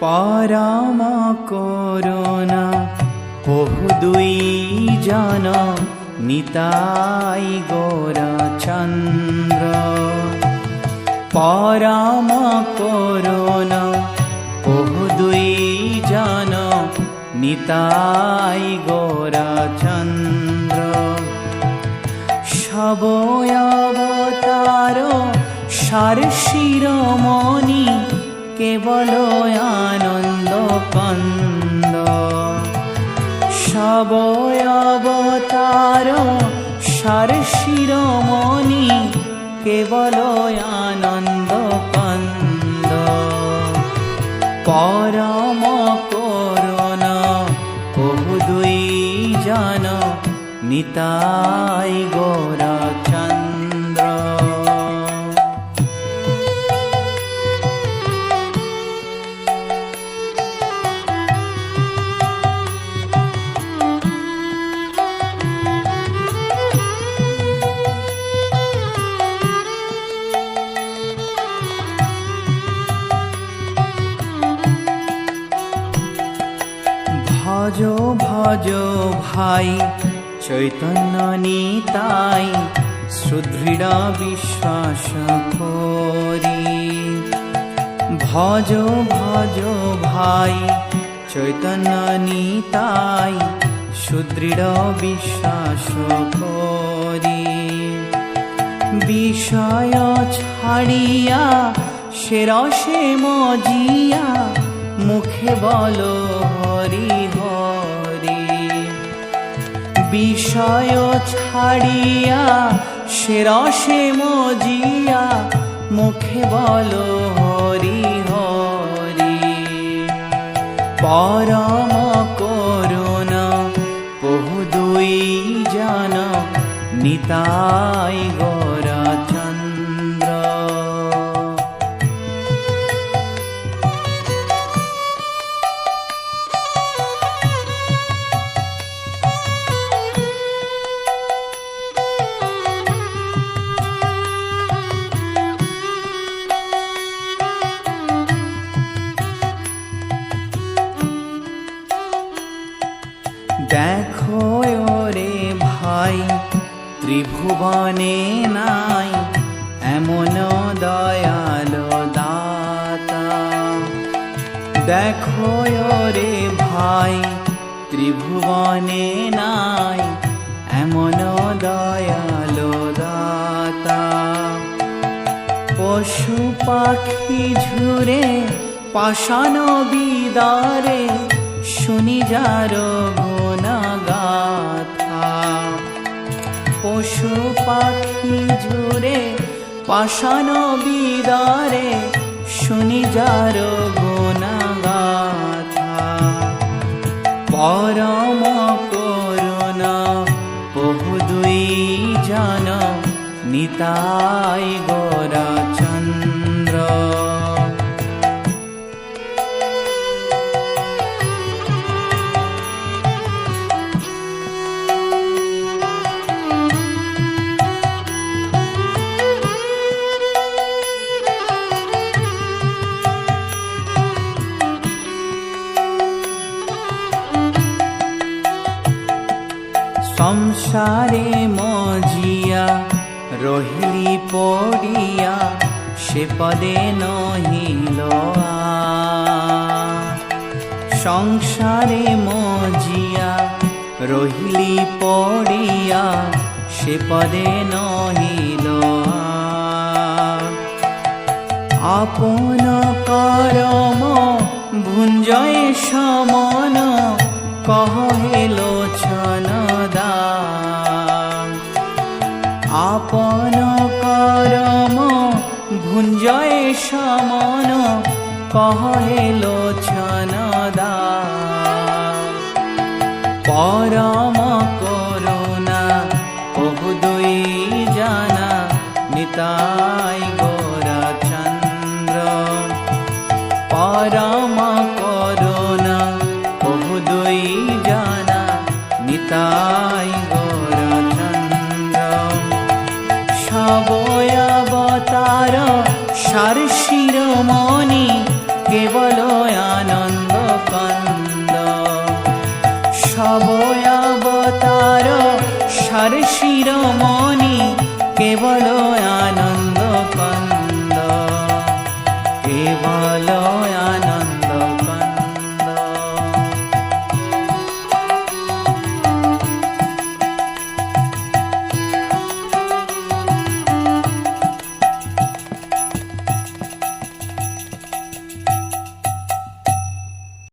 পরম করুণা বহু দুই জন নিতাই চন্দ্র পরম করুণা বহু দুই জন নিতাই চন্দ্র সবয়বতার সার শিরমণি কেবল আনন্দ, কন্দ। সবয়বতার সার শিরমণি, কেবল আনন্দ, কন্দ। পরম করুণা বহু দুই জন, নিতাই ভজ ভজ ভাই চৈতন্য নিতাই সুদৃঢ় বিশ্বাস করি। ভজ ভজ ভাই চৈতন্য নিতাই সুদৃঢ় বিশ্বাস করি। বিষয় ছাড়িয়া সে রসে মজিয়া, মুখে বলো হরি। বিষয় ছাড়িয়া সে রসে মজিয়া মুখে বলো হরি হরি। পরম দেখো ওরে ভাই, ত্রিভুবনে নাই এমন দয়ালো দাতা। দেখো ওরে ভাই, ত্রিভুবনে নাই এমন দয়ালো দাতা। পশু পাখি ঝুরে পাষাণ বিদারে, শুনি যার গাথা পশু পাখি ঝুরে পাষাণ বিদারে শুনি যার গাথা পরম করুণা বহু দুই জন নিতাই গোরা সংসারে মজিয়া, রহিলি পড়িয়া, সে পদে নহিল। সংসারে মজিয়া, রহিলি পড়িয়া, সে পদে নহিল। আপন করম, ভুঞ্জয় সমন কহেল কহেল ছনদা পরম করুণা বহু দুই জানা নিতাই গোরা চন্দ্র পরম করুণা বহু দুই জানা নিতাই গোরা চন্দ্র সবয়াবতার কেবল আনন্দ কন্দ। সবয়াবতার সার শিরমণি কেবল আনন্দ কন্দ। কেবল